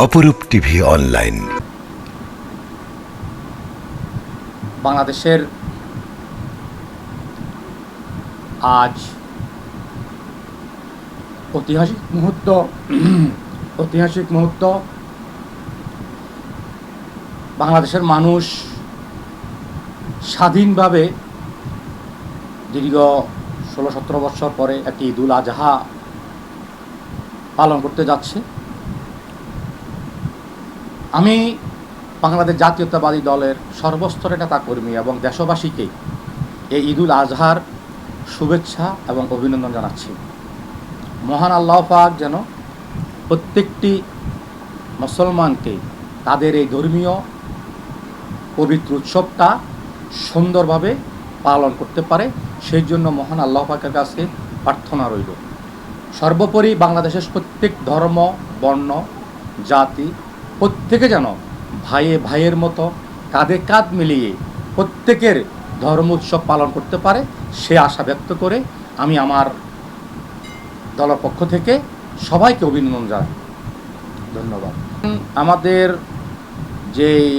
অপরূপ TV online. বাংলাদেশের আজ ঐতিহাসিক মুহূর্ত ঐতিহাসিক মুহূর্ত। বাংলাদেশের মানুষ স্বাধীনভাবে দীর্ঘ ষোলো সতেরো বছর পরে একটি ঈদুল আজহা পালন করতে যাচ্ছে। আমি বাংলাদেশ জাতীয়তাবাদী দলের সর্বস্তরের নেতাকর্মী এবং দেশবাসীকে এই ঈদুল আজহার শুভেচ্ছা এবং অভিনন্দন জানাচ্ছি। মহান আল্লাহ পাক যেন প্রত্যেকটি মুসলমানকে তাদের এই ধর্মীয় পবিত্র উৎসবটা সুন্দরভাবে পালন করতে পারে, সেই জন্য মহান আল্লাহ পাকের কাছে প্রার্থনা রইল। সর্বোপরি বাংলাদেশের প্রত্যেক ধর্ম, বর্ণ, জাতি প্রত্যেকে যেন ভাইয়ে ভাইয়ের মতো কাঁধে কাঁধ মিলিয়ে প্রত্যেকের ধর্ম উৎসব পালন করতে পারে, সে আশা ব্যক্ত করে আমি আমার দলের পক্ষ থেকে সবাইকে অভিনন্দন জানাই। ধন্যবাদ। আমাদের যেই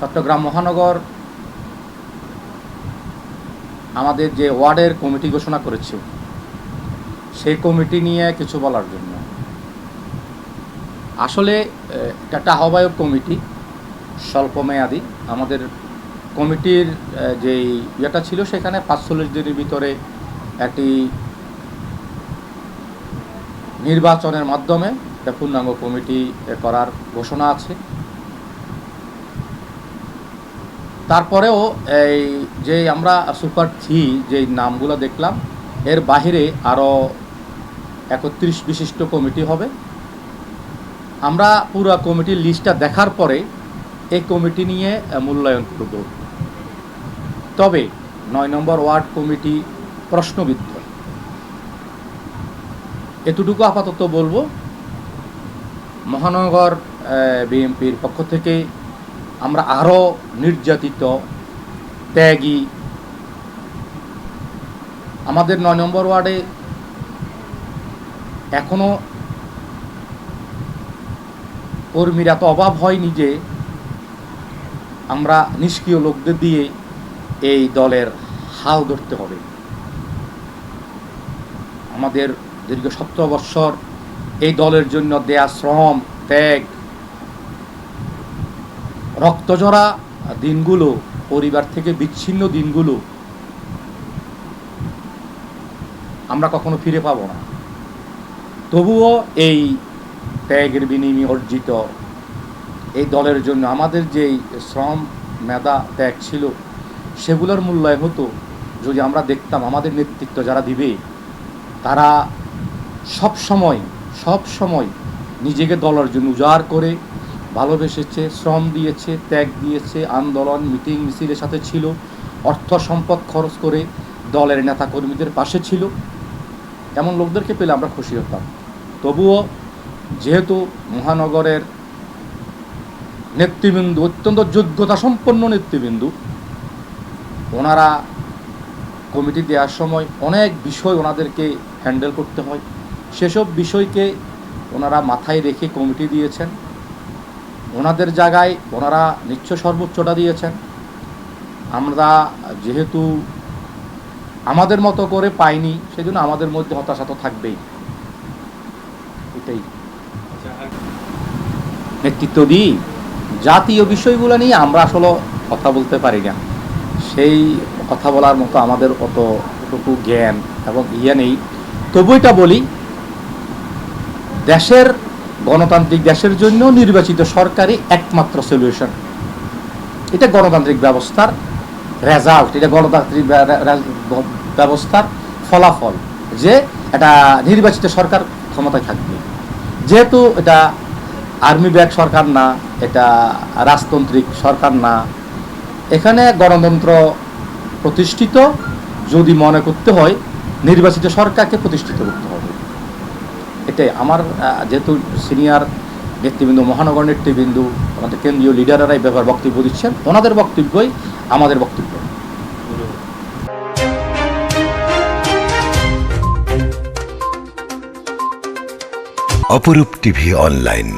চট্টগ্রাম মহানগর আমাদের যে ওয়ার্ডের কমিটি ঘোষণা করেছে, সেই কমিটি নিয়ে কিছু বলার জন্য। আসলে একটা আহ্বায়ক কমিটি স্বল্পমেয়াদী আমাদের কমিটির যেই ইয়েটা ছিল সেখানে পাঁচচল্লিশ দিনের ভিতরে একটি নির্বাচনের মাধ্যমে একটা পূর্ণাঙ্গ কমিটি করার ঘোষণা আছে। তারপরেও এই যে আমরা সুপার থ্রি যে নামগুলো দেখলাম, এর বাহিরে আরও একত্রিশ বিশিষ্ট কমিটি হবে। আমরা পুরো কমিটির লিস্টটা দেখার পরে এই কমিটি নিয়ে মূল্যায়ন করব। তবে নয় নম্বর ওয়ার্ড কমিটি প্রশ্নবিদ্ধ। এতটুকু আপাতত বলব। মহানগর বিএনপির পক্ষ থেকে আমরা আরও নির্যাতিত, ত্যাগী, আমাদের নয় নম্বর ওয়ার্ডে এখনও কর্মীরা তো অভাব হয়নি যে আমরা নিষ্ক্রিয় লোকদের দিয়ে এই দলের হাল ধরতে হবে। আমাদের দীর্ঘ সতেরো বৎসর এই দলের জন্য দেয়া শ্রম, ত্যাগ, রক্তজরা দিনগুলো, পরিবার থেকে বিচ্ছিন্ন দিনগুলো আমরা কখনো ফিরে পাবো না। তবুও এই ত্যাগের বিনিময়ে অর্জিত। এই দলের জন্য আমাদের যেই শ্রম, মেধা, ত্যাগ ছিল, সেগুলোর মূল্যায় হতো। যদি আমরা দেখতাম আমাদের নেতৃত্ব যারা দিবে, তারা সব সময় সব সময় নিজেকে দলের জন্য উজাড় করে, ভালোবেসেছে, শ্রম দিয়েছে, ত্যাগ দিয়েছে, আন্দোলন, মিটিং, মিছিলের সাথে ছিল, অর্থ সম্পদ খরচ করে দলের নেতাকর্মীদের পাশে ছিল। এমন লোকদেরকে পেলে আমরা খুশি হতাম। তবুও যেহেতু মহানগরের নেতৃবৃন্দ, অত্যন্ত যোগ্যতা সম্পন্ন নেতৃবৃন্দ, ওনারা কমিটি দেওয়ার সময় অনেক বিষয় ওনাদেরকে হ্যান্ডেল করতে হয়। সেসব বিষয়কে ওনারা মাথায় রেখে কমিটি দিয়েছেন। ওনাদের জায়গায় ওনারা নিশ্চয় সর্বোচ্চটা দিয়েছেন। আমরা যেহেতু আমাদের মতো করে পাইনি, সেজন্য আমাদের মধ্যে হতাশা তো থাকবেই। এটাই। নেতৃত্ব দিই, জাতীয় বিষয়গুলো নিয়ে আমরা আসলে কথা বলতে পারি না। সেই কথা বলার মতো আমাদের অতটুকু জ্ঞান এবং ইয়ে নেই। তবু এটা বলি, দেশের গণতান্ত্রিক দেশের জন্য নির্বাচিত সরকারই একমাত্র সলিউশন এটা গণতান্ত্রিক ব্যবস্থার রেজাল্ট এটা গণতান্ত্রিক ব্যবস্থার ফলাফল যে এটা নির্বাচিত সরকার ক্ষমতায় থাকবে। যেহেতু এটা আর্মি ব্যাগ সরকার না, এটা রাজতান্ত্রিক সরকার না। এখানে গণতন্ত্র প্রতিষ্ঠিত, যদি মনে করতে হয়, নির্বাচিত সরকারকে প্রতিষ্ঠিত করতে হবে। এটাই আমার যেহেতু সিনিয়র নেতৃবৃন্দ মহানগর নেতৃবৃন্দ, আমাদের কেন্দ্রীয় লিডাররা এই ব্যাপারে বক্তব্য দিচ্ছেন, ওনাদের বক্তব্যই আমাদের বক্তব্য। অপরূপ টিভি অনলাইন।